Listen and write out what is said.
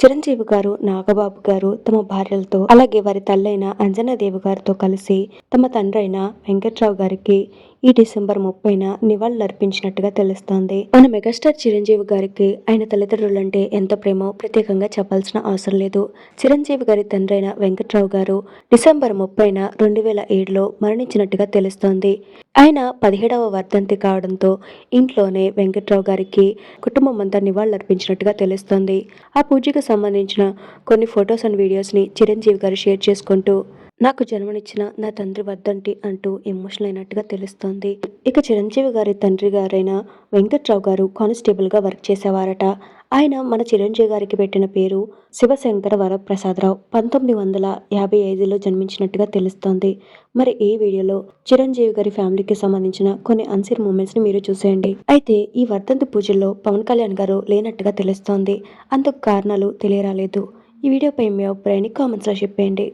చిరంజీవి గారు నాగబాబు గారు తమ భార్యలతో అలాగే వారి తల్లైన అంజనాదేవి గారితో కలిసి తమ తండ్రి అయిన వెంకట్రావు గారికి ఈ డిసెంబర్ ముప్పైన నివాళులర్పించినట్టుగా తెలుస్తోంది. మన మెగాస్టార్ చిరంజీవి గారికి ఆయన తల్లిదండ్రులంటే ఎంత ప్రేమో ప్రత్యేకంగా చెప్పాల్సిన అవసరం లేదు. చిరంజీవి గారి తండ్రి అయిన వెంకట్రావు గారు డిసెంబర్ ముప్పైన రెండు వేల ఏడులో మరణించినట్టుగా తెలుస్తోంది. ఆయన పదిహేడవ వర్ధంతి కావడంతో ఇంట్లోనే వెంకట్రావు గారికి కుటుంబం అంతా నివాళులర్పించినట్టుగా తెలుస్తోంది. ఆ పూజకు సంబంధించిన కొన్ని ఫొటోస్ అండ్ వీడియోస్ని చిరంజీవి గారు షేర్ చేసుకుంటూ నాకు జన్మనిచ్చిన నా తండ్రి వద్దంటి అంటూ ఎమోషనల్ అయినట్టుగా తెలుస్తోంది. ఇక చిరంజీవి గారి తండ్రి గారైన వెంకట్రావు గారు కానిస్టేబుల్గా వర్క్ చేసేవారట. ఆయన మన చిరంజీవి గారికి పెట్టిన పేరు శివశంకర వరప్రసాదరావు. పంతొమ్మిది వందల యాభై ఐదులో జన్మించినట్టుగా తెలుస్తోంది. మరి ఈ వీడియోలో చిరంజీవి గారి ఫ్యామిలీకి సంబంధించిన కొన్ని అన్సీర్ మూమెంట్స్ని మీరు చూసేయండి. అయితే ఈ వర్ధంతి పూజల్లో పవన్ కళ్యాణ్ గారు లేనట్టుగా తెలుస్తోంది. అందుకు కారణాలు తెలియరాలేదు. ఈ వీడియోపై మీ అభిప్రాయాన్ని కామెంట్స్లో చెప్పేయండి.